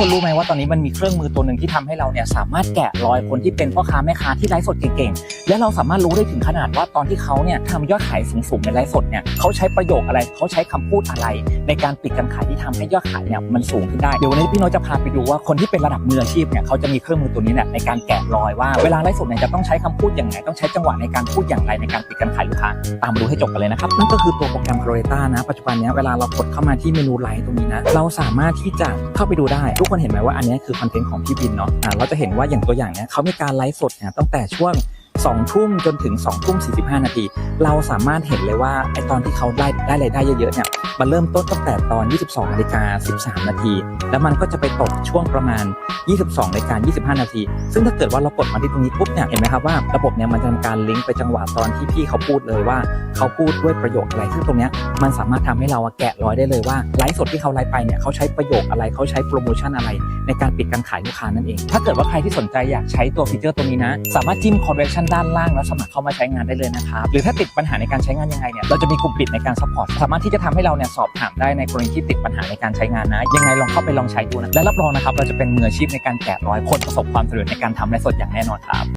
คนรู้ไหมว่าตอนนี้มันมีเครื่องมือตัวหนึ่งที่ทำให้เราเนี่ยสามารถแกะรอยคนที่เป็นพ่อค้าแม่ค้าที่ไลฟ์สดเก่งๆ และเราสามารถรู้ได้ถึงขนาดว่าตอนที่เขาเนี่ยทำยอดขายสูงๆในไลฟ์สดเนี่ยเขาใช้ประโยคอะไรเขาใช้คำพูดอะไร ในการปิดการขายที่ทำให้ยอดขายเนี่ยมันสูงขึ้นได้เดี๋ยววันนี้พี่โน้ตจะพาไปดูว่าคนที่เป็นระดับมืออาชีพเนี่ยเขาจะมีเครื่องมือตัวนี้เนี่ยในการแกะรอยว่าเวลาไลฟ์สดเนี่ยจะต้องใช้คำพูดอย่างไรต้องใช้จังหวะในการพูดอย่างไรในการปิดการขายลูกค้าตามมาดูให้จบกันเลยนะครับนั่นก็คือตัวโปรแกรม c o r e t a นะปัจจุบันนี้เวลาเรากดเข้ามาที่เมนูไลฟ์ตรงนี้นะเราสามารถที่จะเข้าไปดูได้ทุคนเห็นไหมว่าอันนี้คือคอนเทนต์ของพี่บินเนาะเราจะเห็นว่าอย่างตัวอย่างเนี้ยเขามีการไลฟ์สดนะตั้งแต่ช่วง 2ทุ่มจนถึง2ทุ่ม45 นาที เราสามารถเห็นเลยว่าไอตอนที่เขาได้ได้รายได้เยอะๆเนี่ยมันเริ่มต้นตั้งแต่ตอน 22นาฬิกา13 นาที แล้วมันก็จะไปตกช่วงประมาณ 22นาฬิกา25 นาที ซึ่งถ้าเกิดว่าเรากดมาที่ตรงนี้ปุ๊บเนี่ยเห็นไหมครับว่าระบบเนี่ยมันจะทำการลิงก์ไปจังหวะตอนที่พี่เขาพูดเลยว่าเขาพูดด้วยประโยคอะไรซึ่งตรงเนี้ยมันสามารถทำให้เราแกะรอยได้เลยว่าไลฟ์สดที่เขาไลฟ์ไปเนี่ยเขาใช้ประโยคอะไรเขาใช้โปรโมชั่นอะไร ในการปิดการขายลูกค้านั่นเอง ถ้าเกิดว่าใครที่สนใจอยากใช้ตัวฟีเจอร์ตัวนี้นะ สามารถจิ้ม conversion ด้านล่างแล้วสมัครเข้ามาใช้งานได้เลยนะครับหรือถ้าติดปัญหาในการใช้งานยังไงเนี่ยเราจะมีกลุ่มปิดในการซัพพอร์ตสามารถที่จะทำให้เราเนี่ยสอบถามได้ในกรณีที่ติดปัญหาในการใช้งานนะ ยังไงลองเข้าไปลองใช้ดูนะและรับรองนะครับเราจะเป็นมืออาชีพในการแกะรอยคนประสบความสำเร็จในการทำและสดอย่างแน่นอนครับ